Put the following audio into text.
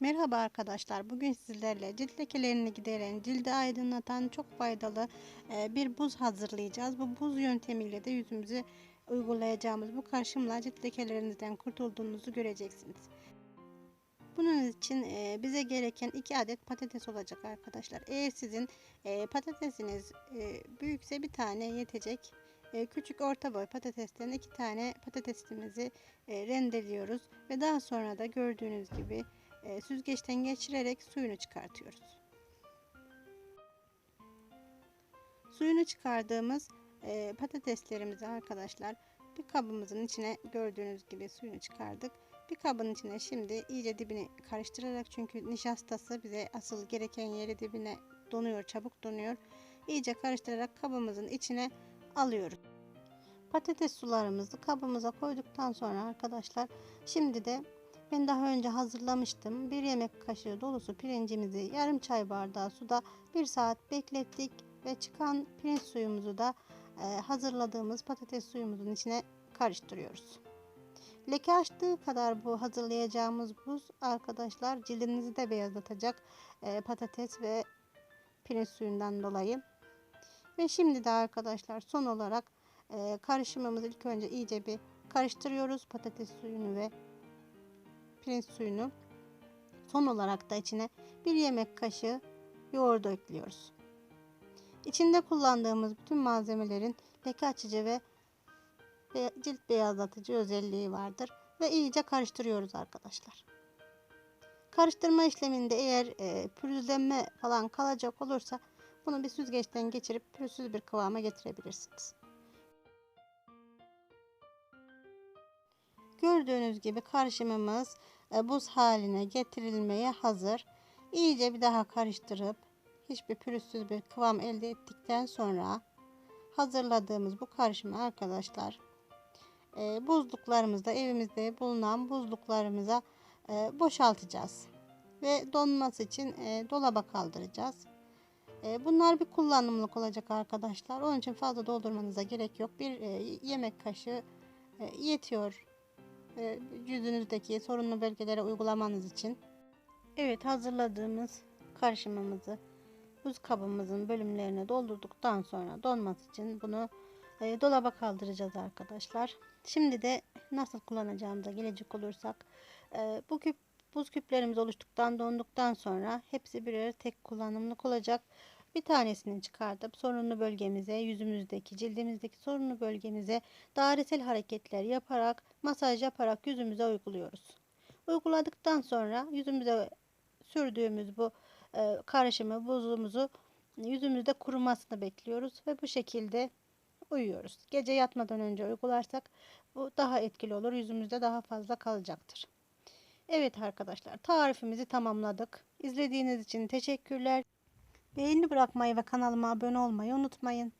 Merhaba arkadaşlar. Bugün sizlerle cilt lekelerini gideren, cildi aydınlatan çok faydalı e, bir buz hazırlayacağız. Bu buz yöntemiyle de yüzümüze uygulayacağımız bu karışımla cilt lekelerinizden kurtulduğunuzu göreceksiniz. Bunun için e, bize gereken 2 adet patates olacak arkadaşlar. Eğer sizin e, patatesiniz büyükse bir tane yetecek. Küçük orta boy patatesten iki tane patatesimizi rendeliyoruz ve daha sonra da gördüğünüz gibi e, süzgeçten geçirerek suyunu çıkartıyoruz. Suyunu çıkardığımız e, patateslerimizi arkadaşlar bir kabımızın içine gördüğünüz gibi suyunu çıkardık. Bir kabın içine şimdi iyice dibini karıştırarak çünkü nişastası bize asıl gereken yeri dibine donuyor, çabuk donuyor. İyice karıştırarak kabımızın içine alıyoruz. Patates sularımızı kabımıza koyduktan sonra arkadaşlar şimdi de ben daha önce hazırlamıştım. Bir yemek kaşığı dolusu pirincimizi yarım çay bardağı suda bir saat beklettik ve çıkan pirinç suyumuzu da e, hazırladığımız patates suyumuzun içine karıştırıyoruz. Leke açtığı kadar bu hazırlayacağımız buz arkadaşlar cildinizi de beyazlatacak e, patates ve pirinç suyundan dolayı. Ve şimdi de arkadaşlar son olarak e, karışımımızı ilk önce iyice bir karıştırıyoruz patates suyunu ve pirinç suyunu. Son olarak da içine bir yemek kaşığı yoğurdu ekliyoruz. İçinde kullandığımız bütün malzemelerin leke açıcı ve cilt beyazlatıcı özelliği vardır ve iyice karıştırıyoruz arkadaşlar. Karıştırma işleminde eğer e, pürüzlenme falan kalacak olursa bunu bir süzgeçten geçirip pürüzsüz bir kıvama getirebilirsiniz. Gördüğünüz gibi karışımımız buz haline getirilmeye hazır. İyice bir daha karıştırıp hiçbir pürüzsüz bir kıvam elde ettikten sonra hazırladığımız bu karışımı arkadaşlar e, buzluklarımızda evimizde bulunan buzluklarımıza e, boşaltacağız ve donması için dolaba kaldıracağız. Bunlar bir kullanımlık olacak arkadaşlar. Onun için fazla doldurmanıza gerek yok. Bir yemek kaşığı yetiyor e, yüzünüzdeki sorunlu bölgelere uygulamanız için. Evet hazırladığımız karışımımızı buz kabımızın bölümlerine doldurduktan sonra donması için bunu e, dolaba kaldıracağız arkadaşlar. Şimdi de nasıl kullanacağımıza gelecek olursak e, bu küp buz küplerimiz oluştuktan donduktan sonra hepsi birer tek kullanımlık olacak. Bir tanesini çıkartıp sorunlu bölgemize, yüzümüzdeki, cildimizdeki sorunlu bölgemize dairesel hareketler yaparak, masaj yaparak yüzümüze uyguluyoruz. Uyguladıktan sonra yüzümüze sürdüğümüz bu e, karışımı, buzumuzu yüzümüzde kurumasını bekliyoruz ve bu şekilde uyuyoruz. Gece yatmadan önce uygularsak bu daha etkili olur. Yüzümüzde daha fazla kalacaktır. Evet arkadaşlar tarifimizi tamamladık. İzlediğiniz için teşekkürler. Beğeni bırakmayı ve kanalıma abone olmayı unutmayın.